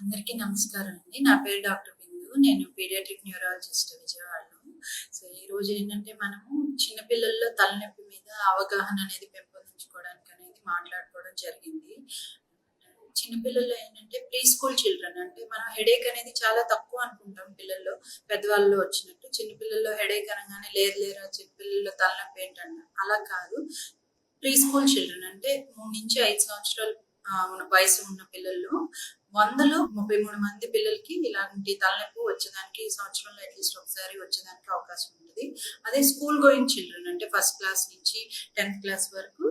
అందరికీ నమస్కారం అండి. నా పేరు డాక్టర్ బిందు. నేను పీడియాట్రిక్ న్యూరాలజిస్ట్ విజయవాడలో. సో ఈ రోజు ఏంటంటే మనము చిన్నపిల్లల్లో తలనొప్పి మీద అవగాహన అనేది పెంపొందించుకోవడానికి అనేది మాట్లాడుకోవడం జరిగింది. చిన్నపిల్లల్లో ఏంటంటే ప్రీ స్కూల్ చిల్డ్రన్ అంటే మనం హెడేక్ అనేది చాలా తక్కువ అనుకుంటాం పిల్లల్లో. పెద్దవాళ్ళలో వచ్చినట్టు చిన్నపిల్లల్లో హెడేక్ అనగానే లేదు లేరా చిన్నపిల్లల్లో తలనొప్పి ఏంటన్న అలా కాదు. ప్రీ స్కూల్ చిల్డ్రన్ అంటే మూడు నుంచి ఐదు సంవత్సరాలు ఉన్న వయసు ఉన్న పిల్లల్లో వందలో ముప్పై మూడు మంది పిల్లలకి ఇలాంటి తలనొప్పి వచ్చేదానికి ఈ సంవత్సరంలో అట్లీస్ట్ ఒకసారి వచ్చేదానికి అవకాశం ఉంటుంది. అదే స్కూల్ గోయింగ్ చిల్డ్రన్ అంటే ఫస్ట్ క్లాస్ నుంచి టెన్త్ క్లాస్ వరకు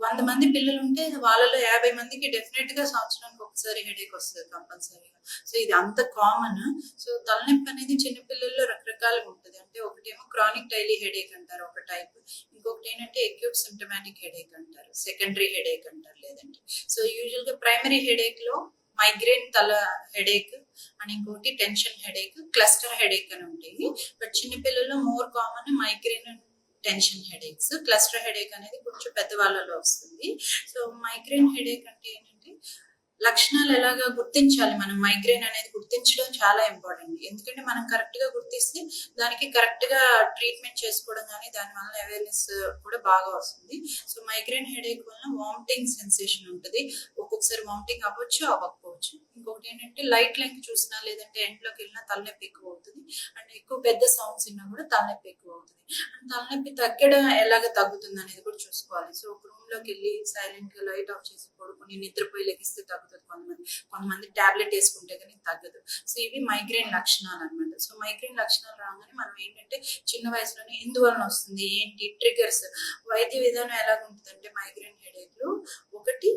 వంద మంది పిల్లలు ఉంటే వాళ్ళలో యాభై మందికి డెఫినెట్గా సంవత్సరానికి ఒకసారి హెడేక్ వస్తుంది కంపల్సరీగా సో ఇది అంత కామన్ సో తలనొప్పి అనేది చిన్న పిల్లల్లో రకరకాలుగా ఉంటుంది. అంటే ఒకటేమో క్రానిక్ డైలీ హెడేక్ అంటారు ఒక టైప్ ఇంకొకటి ఏంటంటే అక్యూట్ సిమ్టమాటిక్ హెడేక్ అంటారు. సెకండరీ హెడేక్ అంటారు లేదంటే. సో యూజువల్గా ప్రైమరీ హెడేక్లో మైగ్రేన్ తల హెడేక్ అని ఇంకోటి టెన్షన్ హెడేక్ క్లస్టర్ హెడేక్ అని ఉంటాయి బట్ చిన్నపిల్లల్లో more common migraine and tension headaches cluster headache అనేది కొంచెం పెద్దవాళ్ళలో వస్తుంది. సో మైగ్రేన్ హెడేక్ అంటే ఏంటంటే లక్షణాలు ఎలాగా గుర్తించాలి మనం? మైగ్రేన్ అనేది గుర్తించడం చాలా ఇంపార్టెంట్. ఎందుకంటే మనం కరెక్ట్గా గుర్తిస్తే దానికి కరెక్ట్గా ట్రీట్మెంట్ చేసుకోవడం కానీ దాని వల్ల అవేర్నెస్ కూడా బాగా వస్తుంది. సో మైగ్రేన్ హెడేక్ వల్ల వామిటింగ్ సెన్సేషన్ ఉంటుంది. ఒక్కొక్కసారి వామిటింగ్ అవ్వచ్చు అవ్వకపోవచ్చు. ఇంకొకటి ఏంటంటే లైట్ లెంక్ చూసినా లేదంటే ఎండ్లోకి వెళ్ళినా తలనొప్పి ఎక్కువ అవుతుంది. అండ్ ఎక్కువ పెద్ద సౌండ్స్ విన్నా కూడా తలనొప్పి ఎక్కువ అవుతుంది. తలనొప్పి తగ్గడం ఎలాగ తగ్గుతుంది అనేది కూడా చూసుకోవాలి. సో ఒక రూమ్లోకి వెళ్ళి సైలెంట్గా లైట్ ఆఫ్ చేసి పడుకొని నిద్రపోయి లెగిస్తే తగ్గుతుంది కొంతమంది. కొంతమంది టాబ్లెట్ వేసుకుంటే కానీ తగ్గదు. సో ఇవి మైగ్రేన్ లక్షణాలు అనమాట సో మైగ్రేన్ లక్షణాలు రాగానే మనం ఏంటంటే చిన్న వయసులోనే ఎందువలన వస్తుంది? ఏంటి? ట్రిగర్స్. వైద్య విధానం ఎలాగ ఉంటుందంటే మైగ్రేన్ హెడేక్లో ఒకటి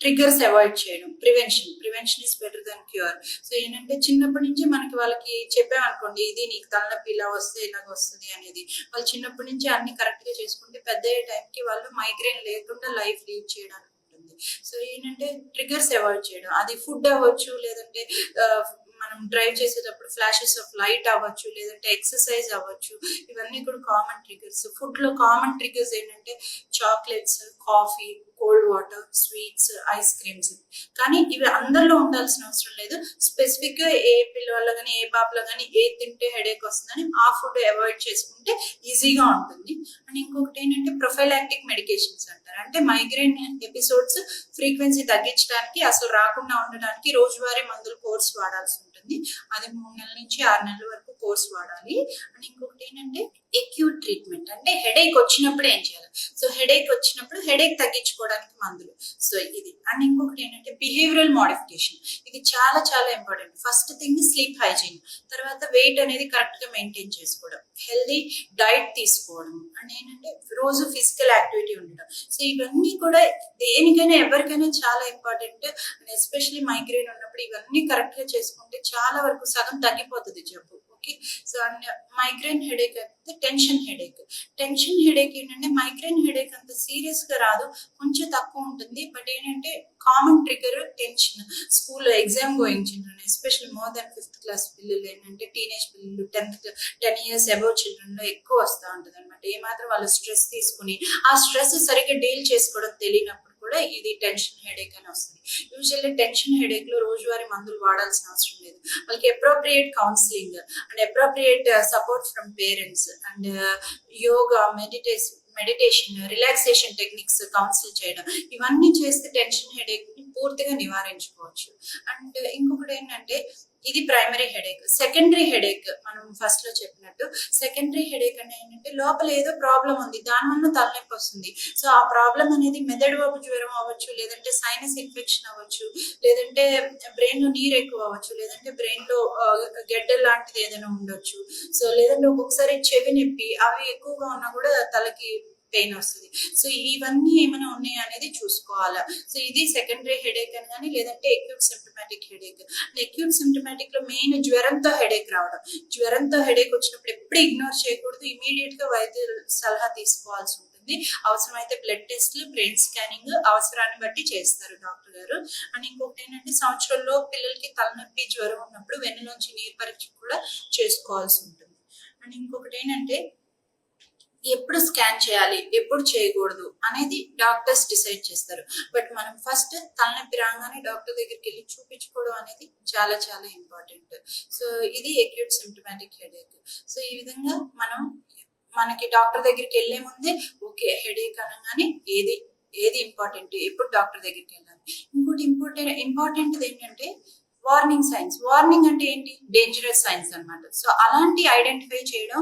ట్రిగర్స్ అవాయిడ్ చేయడం. Prevention. Prevention is better than cure. So ఏంటంటే చిన్నప్పటి నుంచి మనకి వాళ్ళకి చెప్పామనుకోండి ఇది నీకు తలనొప్పి ఇలా వస్తే ఇలాగ వస్తుంది అనేది. వాళ్ళు చిన్నప్పటి నుంచి అన్ని కరెక్ట్గా చేసుకుంటే పెద్ద అయ్యే టైంకి వాళ్ళు మైగ్రేన్ లేకుండా లైఫ్ లీడ్ చేయడానికి ఉంటుంది. సో ఏంటంటే ట్రిగర్స్ అవాయిడ్ చేయడం. అది ఫుడ్ అవ్వచ్చు లేదంటే మనం డ్రైవ్ చేసేటప్పుడు ఫ్లాషెస్ ఆఫ్ లైట్ అవ్వచ్చు లేదంటే ఎక్సర్సైజ్ అవ్వచ్చు ఇవన్నీ కూడా కామన్ ట్రిగర్స్ ఫుడ్లో కామన్ ట్రిగర్స్ ఏంటంటే chocolates coffee cold water sweets ice creams కానీ ఇవి అందరిలో ఉండాల్సిన అవసరం లేదు. స్పెసిఫిక్గా ఏ పిల్లవాళ్ళ కానీ ఏ పాపలో కానీ ఏ తింటే హెడేక్ వస్తుందని ఆ ఫుడ్ అవాయిడ్ చేసుకుంటే ఈజీగా ఉంటుంది. అండ్ ఇంకొకటి ఏంటంటే ప్రొఫైలాక్టిక్ మెడికేషన్స్ అంటారు. అంటే మైగ్రేన్ ఎపిసోడ్స్ ఫ్రీక్వెన్సీ తగ్గించడానికి అసలు రాకుండా ఉండడానికి రోజువారీ మందులు కోర్స్ వాడాల్సి ఉంటుంది. అది మూడు నెలల నుంచి ఆరు నెలల వరకు కోర్స్ వాడాలి. అండ్ ఇంకొకటి ఏంటంటే ఎక్యూట్ ట్రీట్మెంట్ అంటే హెడేక్ వచ్చినప్పుడు ఏం చేయాలి? సో హెడేక్ వచ్చినప్పుడు హెడేక్ తగ్గించుకోవడానికి మందులు. సో ఇది. అండ్ ఇంకొకటి ఏంటంటే బిహేవియరల్ మోడిఫికేషన్ ఇది చాలా చాలా important first thing sleep hygiene తర్వాత వెయిట్ అనేది కరెక్ట్గా మెయింటైన్ చేసుకోవడం. హెల్దీ డైట్ తీసుకోవడం. అండ్ ఏంటంటే రోజు ఫిజికల్ యాక్టివిటీ సో ఇవన్నీ కూడా దేనికైనా ఎవరికైనా చాలా ఇంపార్టెంట్ అండ్ ఎస్పెషలీ మైగ్రేన్ ఉన్నప్పుడు ఇవన్నీ కరెక్ట్గా చేసుకుంటే చాలా వరకు సగం తగ్గిపోతుంది జబ్బు. Okay so and migraine headache అయితే టెన్షన్ హెడేక్ టెన్షన్ హెడేక్ ఏంటంటే మైగ్రేన్ హెడేక్ అంత సీరియస్గా రాదు. కొంచెం తక్కువ ఉంటుంది. బట్ ఏంటంటే common trigger tension school exam going children especial more than fifth class పిల్లలు ఏంటంటే టీనేజ్ పిల్లలు టెన్త్ టెన్ ఇయర్స్ అబౌవ్ చిల్డ్రన్లో ఎక్కువ వస్తూ ఉంటుంది అనమాట ఏమాత్రం వాళ్ళు స్ట్రెస్ తీసుకుని ఆ స్ట్రెస్ సరిగ్గా డీల్ చేసుకోవడం తెలియనప్పుడు కూడా ఇది టెన్షన్ హెడేక్ అని వస్తుంది. యూజువల్లీ టెన్షన్ హెడేక్లో రోజువారీ మందులు వాడాల్సిన అవసరం లేదు. వాళ్ళకి appropriate counselling and appropriate support from parents and yoga meditation meditation relaxation techniques counsel చేయడం. ఇవన్నీ చేస్తే టెన్షన్ హెడేక్ని పూర్తిగా నివారించుకోవచ్చు. అండ్ uh, ఇంకొకటి ఏంటంటే ఇది ప్రైమరీ హెడేక్ సెకండరీ హెడేక్ మనం ఫస్ట్లో చెప్పినట్టు. సెకండరీ హెడేక్ అంటే ఏంటంటే లోపల ఏదో ప్రాబ్లం ఉంది. దానివల్ల తలనొప్పి వస్తుంది. సో ఆ ప్రాబ్లం అనేది మెదడు వాపు జ్వరం అవ్వచ్చు లేదంటే సైనస్ ఇన్ఫెక్షన్ అవ్వచ్చు లేదంటే బ్రెయిన్లో నీరు ఎక్కువ అవ్వచ్చు లేదంటే బ్రెయిన్లో గెడ్డ లాంటిది ఏదైనా ఉండొచ్చు. సో లేదంటే ఒక్కొక్కసారి చెవి నొప్పి అవి ఎక్కువగా ఉన్నా కూడా తలకి పెయిన్ వస్తుంది. సో ఇవన్నీ ఏమైనా ఉన్నాయా అనేది చూసుకోవాలా. సో ఇది సెకండరీ హెడేక్ అని కానీ లేదంటే ఎక్యూట్ సిమ్టమాటిక్ హెడేక్ ఎక్యూట్ సిమ్టమాటిక్లో మెయిన్ జ్వరంతో హెడేక్ రావడం. జ్వరంతో హెడేక్ వచ్చినప్పుడు ఎప్పుడు ఇగ్నోర్ చేయకూడదు. ఇమీడియట్గా వైద్య సలహా తీసుకోవాల్సి ఉంటుంది. అవసరమైతే బ్లడ్ టెస్ట్లు బ్రెయిన్ స్కానింగ్ అవసరాన్ని బట్టి చేస్తారు డాక్టర్ గారు. అండ్ ఇంకొకటి ఏంటంటే సంవత్సరంలో పిల్లలకి తలనొప్పి జ్వరం ఉన్నప్పుడు వెన్నులోంచి నీరు పరీక్ష కూడా చేసుకోవాల్సి ఉంటుంది. అండ్ ఇంకొకటి ఏంటంటే ఎప్పుడు స్కాన్ చేయాలి ఎప్పుడు చేయకూడదు అనేది డాక్టర్స్ డిసైడ్ చేస్తారు. బట్ మనం ఫస్ట్ తలనొప్పి రాగానే డాక్టర్ దగ్గరికి వెళ్ళి చూపించుకోవడం అనేది చాలా చాలా ఇంపార్టెంట్. సో ఇది ఎక్యూట్ సిమ్టమాటిక్ హెడేక్ సో ఈ విధంగా మనం మనకి డాక్టర్ దగ్గరికి వెళ్ళే ముందే ఓకే హెడేక్ అనగానే ఏది ఏది ఇంపార్టెంట్ ఎప్పుడు డాక్టర్ దగ్గరికి వెళ్ళాలి. ఇంకోటి ఇంపార్టెంట్ ఇంపార్టెంట్ ఏంటంటే వార్నింగ్ సైన్స్ వార్నింగ్ అంటే ఏంటి? డేంజరస్ సైన్స్ అన్నమాట. సో అలాంటి ఐడెంటిఫై చేయడం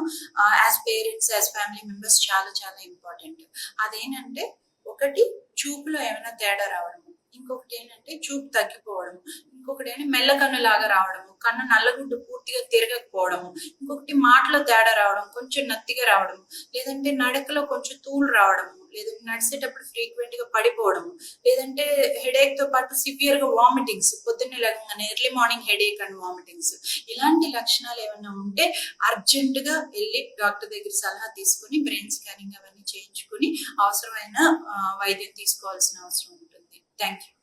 as parents as family members చాలా చాలా ఇంపార్టెంట్ అదేంటంటే ఒకటి చూపులో ఏమైనా తేడా రావడము ఇంకొకటి ఏంటంటే చూపు తగ్గిపోవడము ఇంకొకటి ఏంటి? మెల్ల కన్ను లాగా రావడము కన్ను నల్లగుడ్డు పూర్తిగా తిరగకపోవడము ఇంకొకటి మాటలో తేడా రావడం కొంచెం నత్తిగా రావడం లేదంటే నడకలో కొంచెం తూలు రావడము లేదంటే నడిచేటప్పుడు ఫ్రీక్వెంట్గా పడిపోవడం లేదంటే హెడేక్తో పాటు సివియర్గా వామిటింగ్స్ పొద్దున్నే లేకుండా early morning headache and vomitings ఇలాంటి లక్షణాలు ఏమైనా ఉంటే అర్జెంట్గా వెళ్ళి డాక్టర్ దగ్గర సలహా తీసుకుని బ్రెయిన్ స్కానింగ్ అవన్నీ చేయించుకుని అవసరమైన వైద్యం తీసుకోవాల్సిన అవసరం ఉంటుంది. Thank you